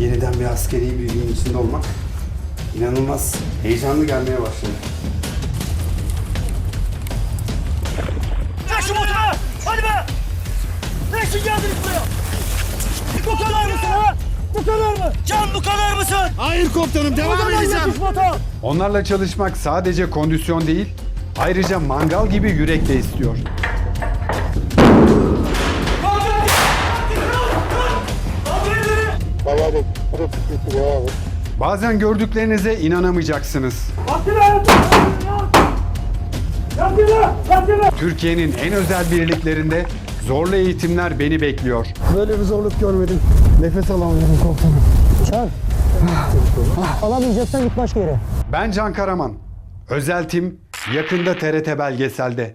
Yeniden bir askeri bilginin içinde olmak inanılmaz heyecanlı gelmeye başladı. Ver şu! Hadi be! Ne için geldiniz buraya? Bu kadar mısın ha? Bu kadar mı? Can bu kadar mısın? Hayır komutanım devam edeceğim. Onlarla çalışmak sadece kondisyon değil, ayrıca mangal gibi yürek de istiyor. Bazen gördüklerinize inanamayacaksınız. Atilla hayatım! Atilla! Atilla! Türkiye'nin en özel birliklerinde zorlu eğitimler beni bekliyor. Böyle bir zorluk görmedim. Nefes alamıyorum komutanım. Çağır. Alamayacaksan git başka yere. Ben Can Karaman. Özel tim yakında TRT belgeselde.